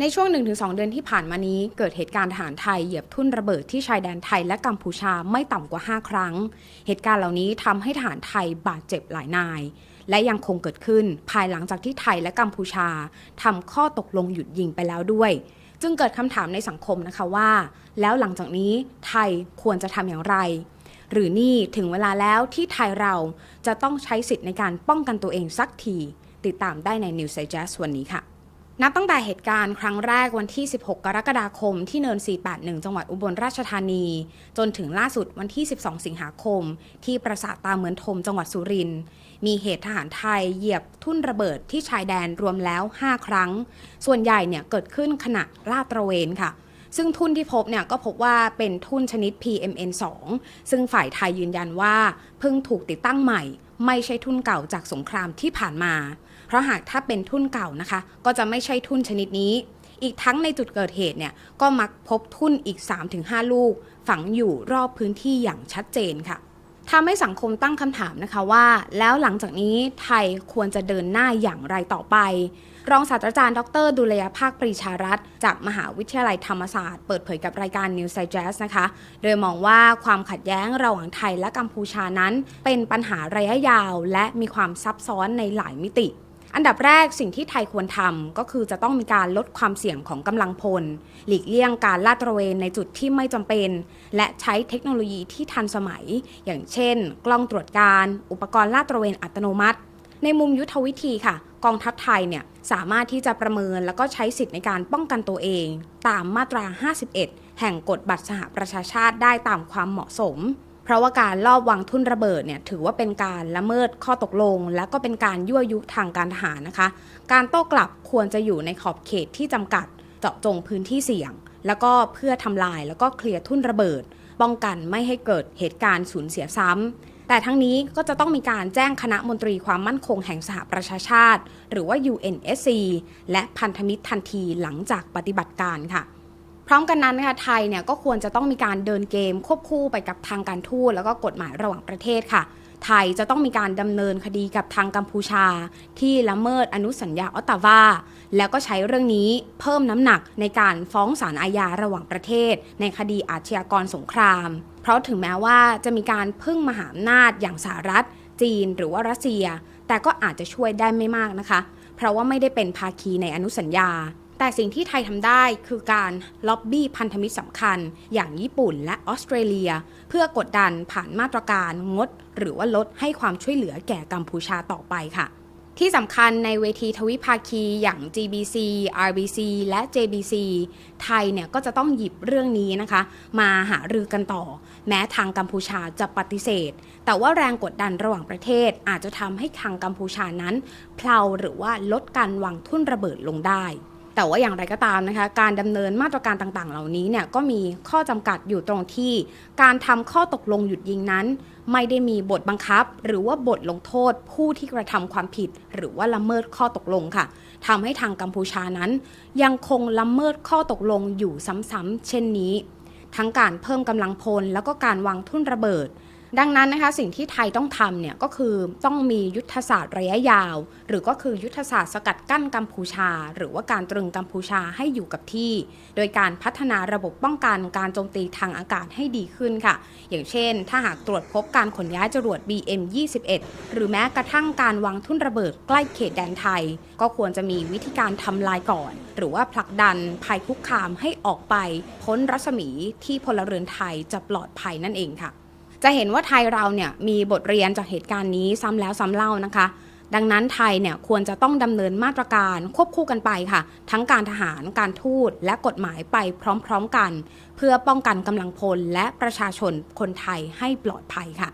ในช่วง 1-2 เดือนที่ผ่านมานี้ เกิดเหตุการณ์ทหารไทยเหยียบทุ่นระเบิดที่ชายแดนไทยและกัมพูชาไม่ต่ำกว่า 5 ครั้ง เหตุการณ์เหล่านี้ทำให้ทหารไทยบาดเจ็บหลายนาย และยังคงเกิดขึ้นภายหลังจากที่ไทยและกัมพูชาทำข้อตกลงหยุดยิงไปแล้วด้วย จึงเกิดคำถามในสังคมนะคะว่า แล้วหลังจากนี้ไทยควรจะทำอย่างไร หรือนี่ถึงเวลาแล้วที่ไทยเราจะต้องใช้สิทธิ์ในการป้องกันตัวเองสักที ติดตามได้ใน News Digest วันนี้ค่ะ นับตั้งแต่เหตุการณ์ครั้งแรกวันที่ 16 กรกฎาคมที่เนิน 481 จังหวัดอุบลราชธานี จนถึงล่าสุดวันที่ 12 สิงหาคม ที่ปราสาทตาเหมือนทมจังหวัดสุรินทร์ มีเหตุทหารไทยเหยียบทุ่นระเบิดที่ชายแดนรวมแล้ว 5 ครั้ง ส่วนใหญ่เนี่ยเกิดขึ้นขณะลาดตระเวนค่ะ ซึ่งทุนที่พบเนี่ยก็พบว่าเป็นทุนชนิด PMN2 ซึ่งฝ่ายไทยยืนยันว่าเพิ่งถูกติดตั้งใหม่ ไม่ใช่ทุนเก่าจากสงครามที่ผ่านมา เพราะหากถ้าเป็นทุนเก่านะคะ ก็จะไม่ใช่ทุนชนิดนี้ อีกทั้งในจุดเกิดเหตุเนี่ยก็มักพบทุนอีก 3-5 ลูก ฝังอยู่รอบพื้นที่อย่างชัดเจนค่ะ ทำให้สังคมตั้งคำถามนะคะว่า แล้วหลังจากนี้ไทยควรจะเดินหน้าอย่างไรต่อไป รองศาสตราจารย์ดร ดุลยภาคปรีชารัตน์จากมหาวิทยาลัยธรรมศาสตร์เปิดเผยกับรายการ News i g e s t นะคะ โดยมองว่าความขัดแย้งระหว่างไทยและกัมพูชานั้น เป็นปัญหาระยะยาว และมีความซับซ้อนในหลายมิติ อันดับแรกสิ่งที่ไทยควรทำก็คือจะต้องมีการลดความเสี่ยงของกำลังพล หลีกเลี่ยงการลาดตระเวนในจุดที่ไม่จำเป็น และใช้เทคโนโลยีที่ทันสมัย อย่างเช่น กล้องตรวจการ อุปกรณ์ลาดตระเวนอัตโนมัติ ในมุมยุทธวิธีค่ะ กองทัพไทยเนี่ยสามารถที่จะประเมินแล้วก็ใช้สิทธิ์ในการป้องกันตัวเอง ตามมาตรา 51 แห่งกฎบัตรสหประชาชาติได้ตามความเหมาะสม เพราะว่าการลอบวางทุ่นระเบิดเนี่ยถือว่าเป็นการละเมิดข้อตกลง และก็เป็นการยั่วยุทางการทหารนะคะ การโต้กลับควรจะอยู่ในขอบเขตที่จำกัดเจาะจงพื้นที่เสี่ยง แล้วก็เพื่อทำลายแล้วก็เคลียร์ทุ่นระเบิด ป้องกันไม่ให้เกิดเหตุการณ์สูญเสียซ้ำแต่ทั้งนี้ก็จะต้องมีการแจ้งคณะมนตรีความมั่นคงแห่งสหประชาชาติ หรือว่า UNSC และพันธมิตรทันทีหลังจากปฏิบัติการค่ะ พร้อมกันนั้นนะคะไทยเนี่ยก็ควรจะต้องมีการเดินเกม ควบคู่ไปกับทางการทูตแล้วก็กฎหมายระหว่างประเทศค่ะ ไทยจะต้องมีการดำเนินคดีกับทางกัมพูชา ที่ละเมิดอนุสัญญาออตตาวาแล้วก็ใช้เรื่องนี้เพิ่มน้ำหนักในการฟ้องศาลอาญาระหว่างประเทศ ในคดีอาชญากรสงคราม เพราะถึงแม้ว่าจะมีการพึ่งมหาอำนาจอย่างสหรัฐ จีน หรือว่ารัสเซีย แต่ก็อาจจะช่วยได้ไม่มากนะคะ เพราะว่าไม่ได้เป็นภาคีในอนุสัญญา แต่สิ่งที่ไทยทำได้คือการล็อบบี้พันธมิตรสำคัญ อย่างญี่ปุ่นและออสเตรเลีย เพื่อกดดันผ่านมาตรการงด หรือว่าลดให้ความช่วยเหลือแก่กัมพูชาต่อไปค่ะ ที่สำคัญในเวทีทวิภาคีอย่าง GBC RBC และ JBC ไทยเนี่ยก็จะต้องหยิบเรื่องนี้นะคะ มาหารือกันต่อ แม้ทางกัมพูชาจะปฏิเสธ แต่ว่าแรงกดดันระหว่างประเทศอาจจะทำให้ทางกัมพูชานั้นเพลาหรือว่าลดการวางทุ่นระเบิดลงได้ แต่ว่าอย่างไรก็ตามนะคะ การดำเนินมาตรการต่างๆ เหล่านี้เนี่ยก็มีข้อจำกัดอยู่ตรงที่ การทำข้อตกลงหยุดยิงนั้น ไม่ได้มีบทบังคับ หรือว่าบทลงโทษ ผู้ที่กระทำความผิด หรือว่าละเมิดข้อตกลงค่ะทำให้ทางกัมพูชานั้น ยังคงละเมิดข้อตกลงอยู่ซ้ำๆเช่นนี้ ทั้งการเพิ่มกำลังพลแล้วก็การวางทุ่นระเบิด ดังนั้นนะคะสิ่งที่ไทยต้องทำเนี่ยก็คือต้องมียุทธศาสตร์ระยะยาว หรือก็คือยุทธศาสตร์สกัดกั้นกัมพูชา หรือว่าการตรึงกัมพูชาให้อยู่กับที่ โดยการพัฒนาระบบป้องกันการโจมตีทางอากาศให้ดีขึ้นค่ะ อย่างเช่น ถ้าหากตรวจพบการขนย้ายจรวด BM21 หรือแม้กระทั่งการวางทุ่นระเบิดใกล้เขตแดนไทย ก็ควรจะมีวิธีการทำลายก่อน หรือว่าผลักดันภัยคุกคามให้ออกไป พ้นรัศมีที่พลเรือนไทยจะปลอดภัยนั่นเองค่ะ จะเห็นว่าไทยเราเนี่ยมีบทเรียนจากเหตุการณ์นี้ซ้ำแล้วซ้ำเล่านะคะ ดังนั้นไทยเนี่ยควรจะต้องดำเนินมาตรการควบคู่กันไปค่ะ ทั้งการทหารการทูตและกฎหมายไปพร้อมๆกัน เพื่อป้องกันกำลังพลและประชาชนคนไทยให้ปลอดภัยค่ะ